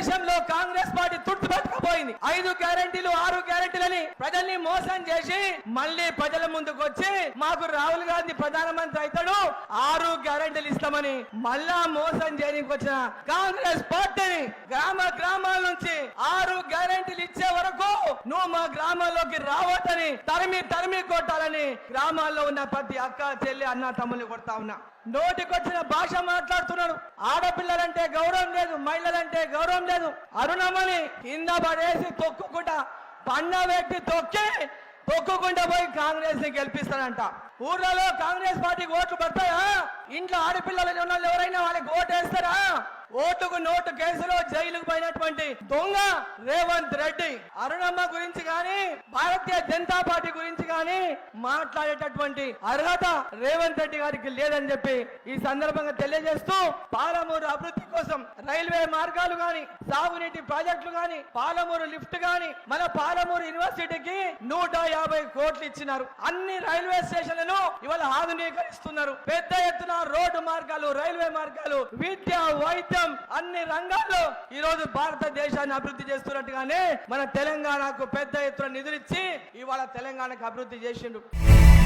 దేశంలో కాంగ్రెస్ పార్టీ తుట్టుపట్టకపోయింది ఐదు గ్యారెంటీలు ఆరు గ్యారెంటీలని ప్రజల్ని మోసం చేసి మళ్ళీ ప్రజల ముందుకు వచ్చి మాకు రాహుల్ గాంధీ ప్రధానమంత్రి అవుతాడు. ఆరు గ్యారెంటీలు ఇస్తామని మళ్ళా మోసం చేయడానికి వచ్చిన కాంగ్రెస్ పార్టీని గ్రామ గ్రామాల నుంచి ఆరు గ్యారెంటీలు ఇచ్చి నువ్వు మా గ్రామాల్లోకి రావద్దని తరిమి తరిమి కొట్టాలని గ్రామాల్లో ఉన్న ప్రతి అక్క చెల్లి అన్న తమ్ముల్ని కొడతా ఉన్నా. నోటికొచ్చిన భాష మాట్లాడుతున్నాడు. ఆడపిల్లలంటే గౌరవం లేదు మహిళలంటే గౌరవం లేదు. అరుణమని కింద పడేసి తొక్కుకుంటా పన్న వ్యక్తి తొక్కి తొక్కుకుంటా పోయి కాంగ్రెస్ని గెలిపిస్తాడంట. ఊర్లలో కాంగ్రెస్ పార్టీకి ఓట్లు పడతాయా? ఇంట్లో ఆడపిల్లలు ఉన్న వాళ్ళు ఎవరైనా వాళ్ళకి ఓటు వేస్తారా? ఓటుకు నోటు కేసులో జైలుకు ఉన్నటువంటి దొంగ రేవంత్ రెడ్డి. అరుణమ్మ గురించి కానీ భారతీయ జనతా పార్టీ గురించి మాట్లాడేటటువంటి అర్హత రేవంత్ రెడ్డి గారికి లేదని చెప్పి ఈ సందర్భంగా తెలియజేస్తూ పాలమూరు అభివృద్ధి కోసం రైల్వే మార్గాలు గాని సాగునీటి ప్రాజెక్టులు గాని పాలమూరు లిఫ్ట్ గాని మన పాలమూరు యూనివర్సిటీకి నూట యాభై కోట్లు ఇచ్చినారు. అన్ని రైల్వే స్టేషన్లను ఇవాళ ఆధునీకరిస్తున్నారు. పెద్ద ఎత్తున రోడ్డు మార్గాలు రైల్వే మార్గాలు విద్య వైద్యం అన్ని రంగాల్లో ఈ రోజు భారతదేశాన్ని అభివృద్ధి చేస్తున్నట్టుగానే మన తెలంగాణకు పెద్ద ఎత్తున నిధులిచ్చి ఇవాళ తెలంగాణకు అభివృద్ధి Júnior.